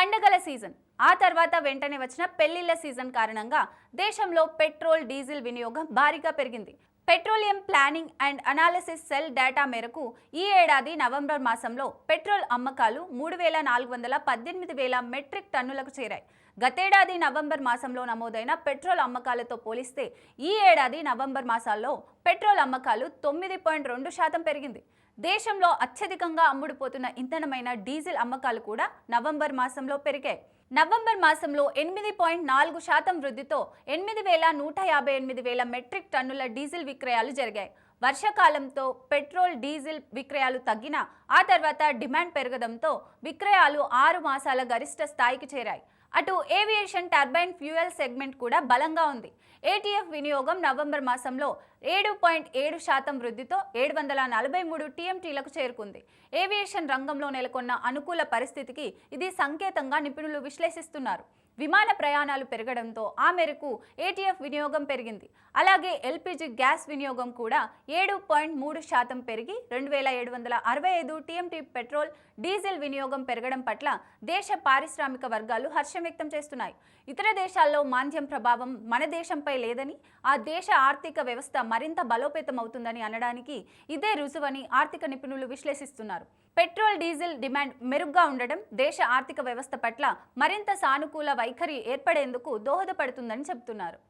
పండగల సీజన్. ఆ తర్వాత వెంటనే వచ్చిన పెళ్ళిళ్ళ సీజన్ కారణంగా దేశంలో పెట్రోల్ డీజిల్ వినియోగం భారీగా పెరిగింది. Petroleum planning and analysis cell data మేరకు ఈ ఏడాది నవంబర్ మాసంలో పెట్రోల్ అమ్మకాలు మూడు వేల నాలుగు వందల పద్దెనిమిది వేల మెట్రిక్ టన్నులకు చేరాయి. గతేడాది నవంబర్ మాసంలో నమోదైన పెట్రోల్ అమ్మకాలతో పోలిస్తే ఈ ఏడాది నవంబర్ మాసాల్లో పెట్రోల్ అమ్మకాలు తొమ్మిది పాయింట్ రెండు శాతం పెరిగింది. దేశంలో అత్యధికంగా అమ్ముడుపోతున్న ఇంధనమైన డీజిల్ అమ్మకాలు కూడా నవంబర్ మాసంలో పెరిగాయి. నవంబర్ మాసంలో ఎనిమిది పాయింట్ నాలుగు శాతం వృద్ధితో ఎనిమిది వేల నూట యాభై ఎనిమిది వేల మెట్రిక్ టన్నుల డీజిల్ విక్రయాలు జరిగాయి. వర్షాకాలంతో పెట్రోల్ డీజిల్ విక్రయాలు తగ్గినా ఆ తర్వాత డిమాండ్ పెరగడంతో విక్రయాలు ఆరు మాసాల గరిష్ట స్థాయికి చేరాయి. అటు ఏవియేషన్ టర్బైన్ ఫ్యూయల్ సెగ్మెంట్ కూడా బలంగా ఉంది. ఏటీఎఫ్ వినియోగం నవంబర్ మాసంలో ఏడు పాయింట్ ఏడు శాతం వృద్ధితో ఏడు వందల నలభై మూడు టీఎంటీలకు చేరుకుంది. ఏవియేషన్ రంగంలో నెలకొన్న అనుకూల పరిస్థితికి ఇది సంకేతంగా నిపుణులు విశ్లేషిస్తున్నారు. విమాన ప్రయాణాలు పెరగడంతో ఆ మేరకు ఏటీఎఫ్ వినియోగం పెరిగింది. అలాగే ఎల్పిజి గ్యాస్ వినియోగం కూడా ఏడు పాయింట్ మూడు శాతం పెరిగి రెండు వేల ఏడు వందల అరవై ఐదు టీఎంటీ పెట్రోల్ డీజిల్ వినియోగం పెరగడం పట్ల దేశ పారిశ్రామిక వర్గాలు హర్షం వ్యక్తం చేస్తున్నాయి. ఇతర దేశాల్లో మాంద్యం ప్రభావం మన దేశంపై లేదని ఆ దేశ ఆర్థిక వ్యవస్థ మరింత బలోపేతం అవుతుందని అనడానికి ఇదే రుజువని ఆర్థిక నిపుణులు విశ్లేషిస్తున్నారు. పెట్రోల్ డీజిల్ డిమాండ్ మెరుగ్గా ఉండడం దేశ ఆర్థిక వ్యవస్థ పట్ల మరింత సానుకూల వైఖరి ఏర్పడేందుకు దోహదపడుతుందని చెబుతున్నారు.